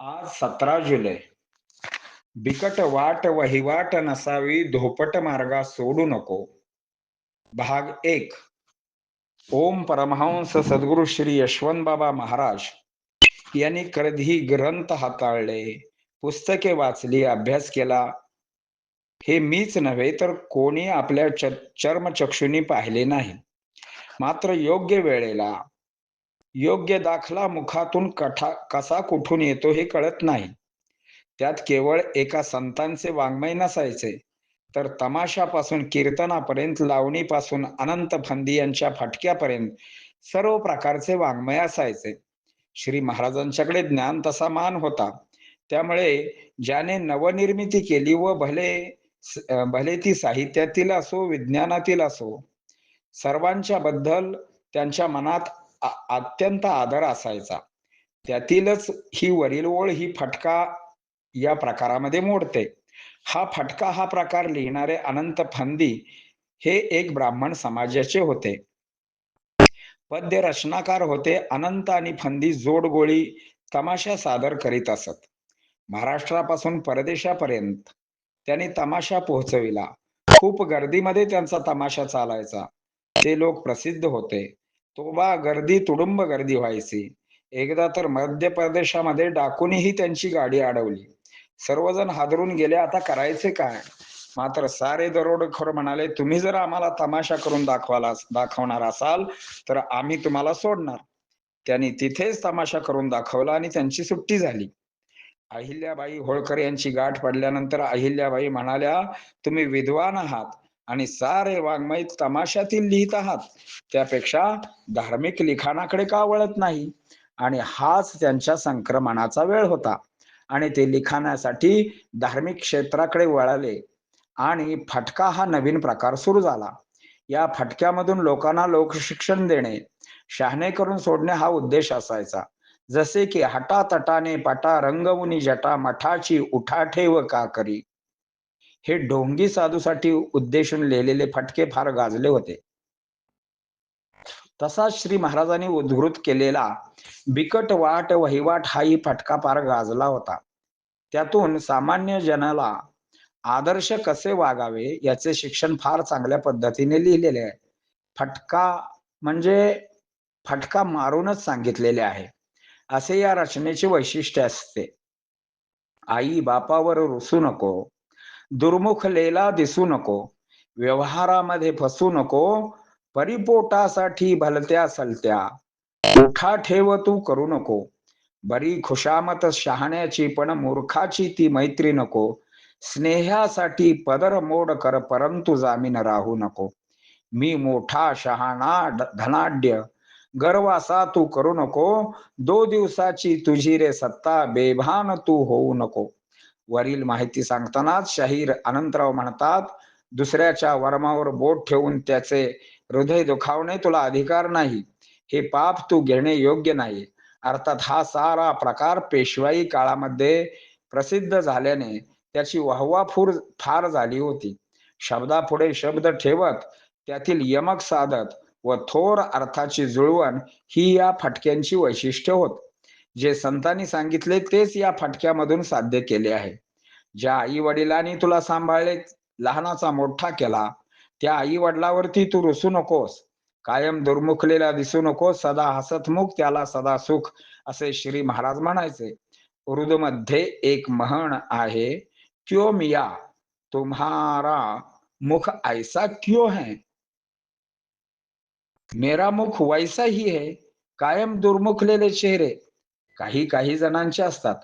आज सतरा जुलै. बिकट वाट वहिवाट नसावी धोपट मार्गा सोडू नको. भाग एक. ओम परमहंस सद्गुरु श्री यशवंत बाबा महाराज यांनी कधीही ग्रंथ हाताळले पुस्तके वाचली अभ्यास केला. हे मीच नव्हे तर कोणी आपल्या च चर्मचक्षुनी पाहिले नाही. मात्र योग्य वेळेला योग्य दाखला मुखातून कठा कसा कुठून येतो हे कळत नाही. त्यात केवळ एका संतांचे वाङ्मय नसायचे तर तमाशापासून कीर्तनापर्यंत लावणीपासून अनंत फंदी यांच्या फटक्यापर्यंत सर्व प्रकारचे वाङ्मय असायचे. श्री महाराजांच्याकडे ज्ञान तसा मान होता. त्यामुळे ज्याने नवनिर्मिती केली व भले भले ती साहित्यातील असो विज्ञानातील असो सर्वांच्या बद्दल त्यांच्या मनात अत्यंत आदर असायचा. त्यातीलच ही वरील ओळ ही फटका या प्रकारामध्ये मोडते. हा फटका हा प्रकार लिहिणारे अनंत फंदी हे एक ब्राह्मण समाजाचे होते. पद्य रचनाकार होते अनंत आणि फंदी जोडगोळी तमाशा सादर करीत असत. महाराष्ट्रापासून परदेशापर्यंत त्यांनी तमाशा पोहोचविला. खूप गर्दीमध्ये त्यांचा तमाशा चालायचा. ते लोक प्रसिद्ध होते. तोबा गर्दी तुडुंब गर्दी व्हायची. एकदा तर मध्य प्रदेशामध्ये डाकूनही त्यांची गाडी अडवली. सर्वजण हादरून गेले आता करायचे काय? मात्र सारे दरोडखोर म्हणाले तुम्ही जर आम्हाला तमाशा करून दाखवाला दाखवणार असाल तर आम्ही तुम्हाला सोडणार. त्यांनी तिथेच तमाशा करून दाखवला आणि त्यांची सुट्टी झाली. अहिल्याबाई होळकर यांची गाठ पडल्यानंतर अहिल्याबाई म्हणाल्या तुम्ही विद्वान आहात. आणि सारे वाङ्मय तमाशातील लिहित आहात. त्यापेक्षा धार्मिक लिखाणाकडे का वळत नाही? आणि हाच त्यांच्या संक्रमणाचा वेळ होता. आणि ते लिखाणासाठी धार्मिक क्षेत्राकडे वळाले. आणि फटका हा नवीन प्रकार सुरू झाला. या फटक्यामधून लोकांना लोकशिक्षण देणे शहाणे करून सोडणे हा उद्देश असायचा. जसे की हटा तटाने पटा रंगवुनी जटा मठाची उठाठेव का करी हे ढोंगी साधूसाठी उद्देशून लिहिलेले फटके फार गाजले होते. तसाच श्री महाराजांनी उद्धृत केलेला बिकट वाट वहिवाट हाही फटका फार गाजला होता. त्यातून सामान्य जनाला आदर्श कसे वागावे याचे शिक्षण फार चांगल्या पद्धतीने लिहिलेले आहे. फटका म्हणजे फटका मारूनच सांगितलेले आहे. असे या रचनेचे वैशिष्ट्य असते. आई बापावर रुसू नको दुर्मुखलेला दिसू नको. व्यवहारामध्ये फसू नको. परिपोटासाठी भलत्या सलत्या. उठा ठेव तू करू नको. बरी खुशामत शहाण्याची पण मूर्खाची ती मैत्री नको. स्नेहासाठी पदर मोड कर परंतु जामीन राहू नको. मी मोठा शहाणा धनाढ्य. गर्वासा तू करू नको. दो दिवसाची तुझी रे सत्ता बेभान तू होऊ नको. वरील माहिती सांगतानाच शाहीर अनंतराव म्हणतात दुसऱ्याच्या वर्मावर बोट ठेवून त्याचे हृदय दुखावणे तुला अधिकार नाही. हे पाप तू घेणे योग्य नाही. अर्थात हा सारा प्रकार पेशवाई काळामध्ये प्रसिद्ध झाल्याने त्याची वाहवाफूर फार झाली होती. शब्दापुढे शब्द ठेवत त्यातील यमक साधत व थोर अर्थाची जुळवण ही या फटक्यांची वैशिष्ट्य होत. जे संतांनी सांगितले तेच या फटक्यामधून साध्य केले आहे. ज्या आई वडिलांनी तुला सांभाळले लहानाचा मोठा केला त्या आई वडिलावरती तू रुसू नकोस. कायम दुर्मुखलेला दिसू नकोस सदा हसतमुख त्याला सदा सुख असे श्री महाराज म्हणायचे. उर्दू मध्ये एक म्हण आहे क्यों मिया? तुम्हारा मुख ऐसा क्यों है? मेरा मुख वैसा ही है कायम दुर्मुखलेले चेहरे काही काही जणांचे असतात.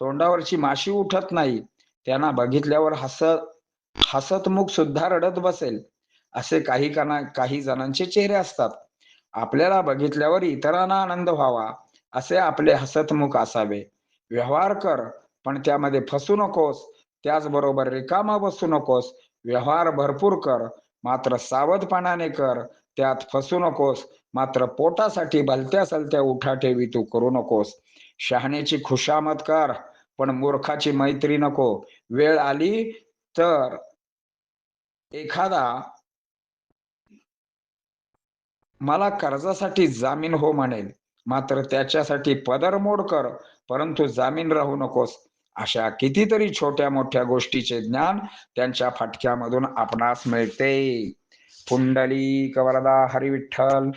तोंडावरची माशी उठत नाही. त्यांना बघितल्यावर हसत हसतमुख सुद्धा रडत बसेल. असे काही काना काही जणांचे चेहरे असतात. आपल्याला बघितल्यावर इतरांना आनंद व्हावा असे आपले हसतमुख असावे. व्यवहार कर पण त्यामध्ये फसू नकोस. त्याचबरोबर रिकामा बसू नकोस. व्यवहार भरपूर कर मात्र सावधपणाने कर. त्यात फसू नकोस. मात्र पोटासाठी भलत्या सलत्या उठाठेवी तू करू नकोस. शहाण्याची खुशामत कर पण मूर्खाची मैत्री नको. वेळ आली तर एखादा मला कर्जासाठी जामीन हो म्हणेल. मात्र त्याच्यासाठी पदरमोड कर परंतु जामीन राहू नकोस. अशा कितीतरी छोट्या मोठ्या गोष्टीचे ज्ञान त्यांच्या फाटक्यामधून आपणास मिळते. पुंडली कवरदा हरिविठ्ठल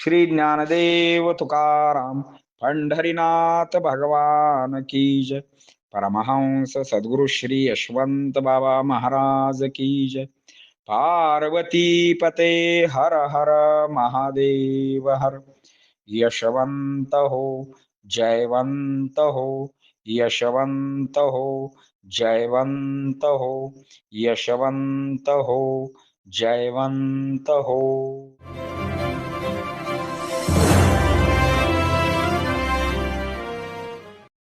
श्री ज्ञानदेव तुकाराम. पंढरीनाथ भगवान की जय। परमहंस सद्गुरु श्री यशवंत बाबा महाराज की जय। पार्वती पते हर हर महादेव हर। यशवंत हो जयवंत हो। यशवंत हो जयवंत हो। यशवंत हो जयवंत हो।